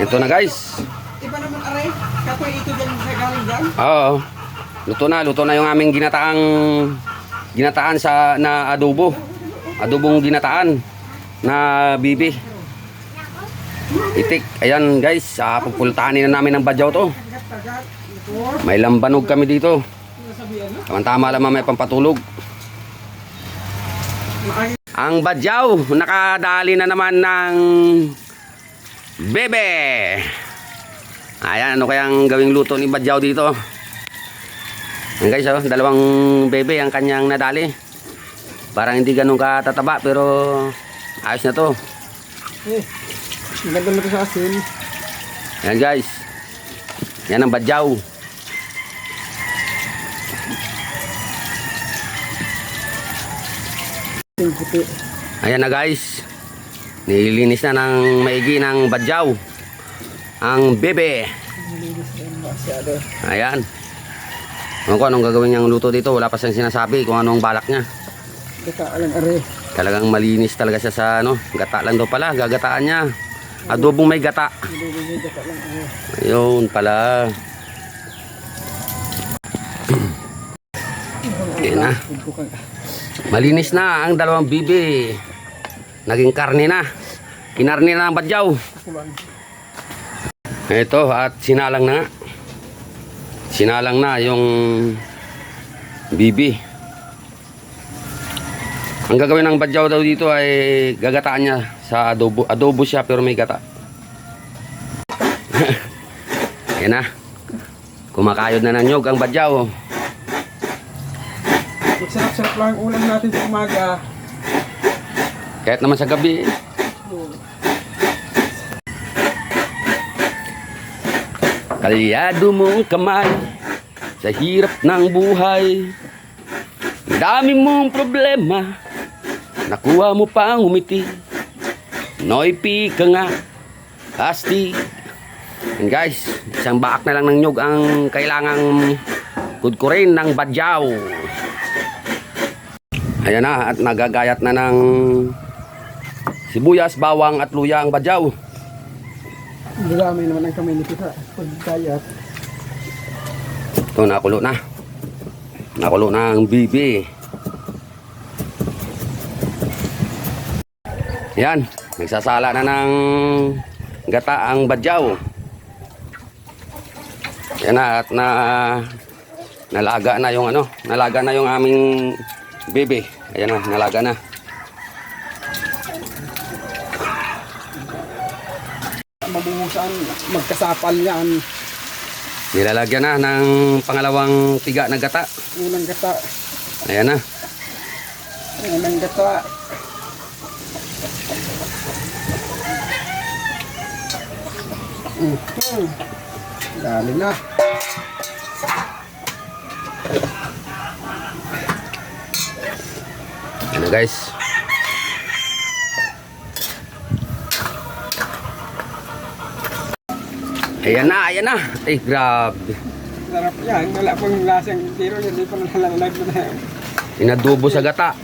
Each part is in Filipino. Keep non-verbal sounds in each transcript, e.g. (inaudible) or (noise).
Ito na guys. Iba naman aray, kapoy ito dyan sa galing dyan. Oo. Luto na, luto na yung aming ginataang ginataan sa na adobo. Adobong ginataan na bibi. Itik. Ayan guys, uh, pupultahanin na namin ng badyaw to. May lambanog kami dito. Tama-tama lang may pampatulog. Ang badyaw, nakadali na naman ng bebe. Ayan, ano kayang gawing luto ni badyaw dito? Ayan guys, oh, dalawang bebe ang kanyang nadali. Parang hindi ganun katataba pero ayos na to. Eh, maganda na ito sa asin. Ayan guys. Yan ang badyaw. Ayan na guys. Nililinis na ng maigi ng badyaw. Ang bebe. Ayan. Ano ko, anong gagawin niyang luto dito? Wala pa siyang sinasabi kung anong balak niya. Talagang malinis talaga siya sa ano, gata lang daw pala, gagataan niya. Adobong may gata. Ayun pala. Ayan na. Malinis na ang dalawang bibi. Naging karne na. Kinarne na ang badyaw. Ito at sinalang na. Sinalang na yung bibi. Ang gagawin ng badyaw daw dito ay gagataan niya sa adobo. Adobo siya pero may gata. (laughs) Ayan na. Kumakayod na ng nyog ang badyaw. Sarap-sarap lang ang ulam natin sa umaga. Kahit naman sa gabi. Kalyado mong kamay sa hirap ng buhay. Dami mong problema, nakuha mo pang umiti. Noipi ka nga, astig. And guys, isang baak na lang ng nyug ang kailangang kudkurin ng badyaw. Ayan na, at nagagayat na ng sibuyas, bawang at luya ang badyaw. Marami naman ang kamay nito sa pagkayat. Ito, nakulo na. Nakulo na ang bibi. Yan, nagsasala na ng gata ang badyaw. Yan na, at na nalaga na yung ano, nalaga na yung aming bibi. Ayan na, nalaga na. Mabuhusan, magkasapal yan. Nilalagyan na ng pangalawang tiga na gata. Unang gata. Ayan na. Unang gata. Mhm. Dali na. Ano guys? Ayan na, ayan na. Ay, grabe. Sarap yan. Wala pang lasang tiro. Hindi pa nalalag na yan. Inadubo sa gata.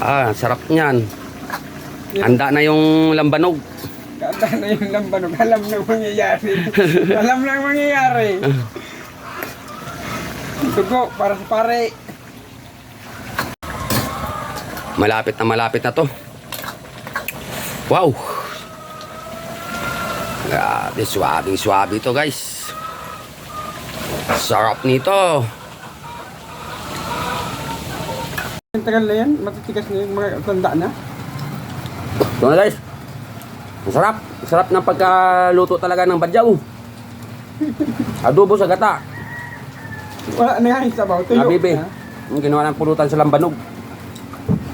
Ah, sarap niyan. Handa na yung lambanog. Kata na yung lambanog. Alam na mangyayari. (laughs) Alam na mangyayari. Dugo para sa pare. Malapit na malapit na to. Wow. Grabe, swabing swabe to guys. Sarap nito. Ang tagal na yan. Matitigas na yung mga tanda na. Ito na guys. Masarap. Masarap ng pagkaluto talaga ng badyaw. Adobo sa gata. Wala na nga yung sabaw. Tuyo. Habibi. Ha? Yung ginawa ng pulutan sa lambanog.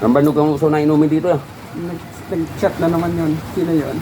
Lambanog ang uso na inumin dito. eh. Nag- Nag-chat na naman yun. Sino yun?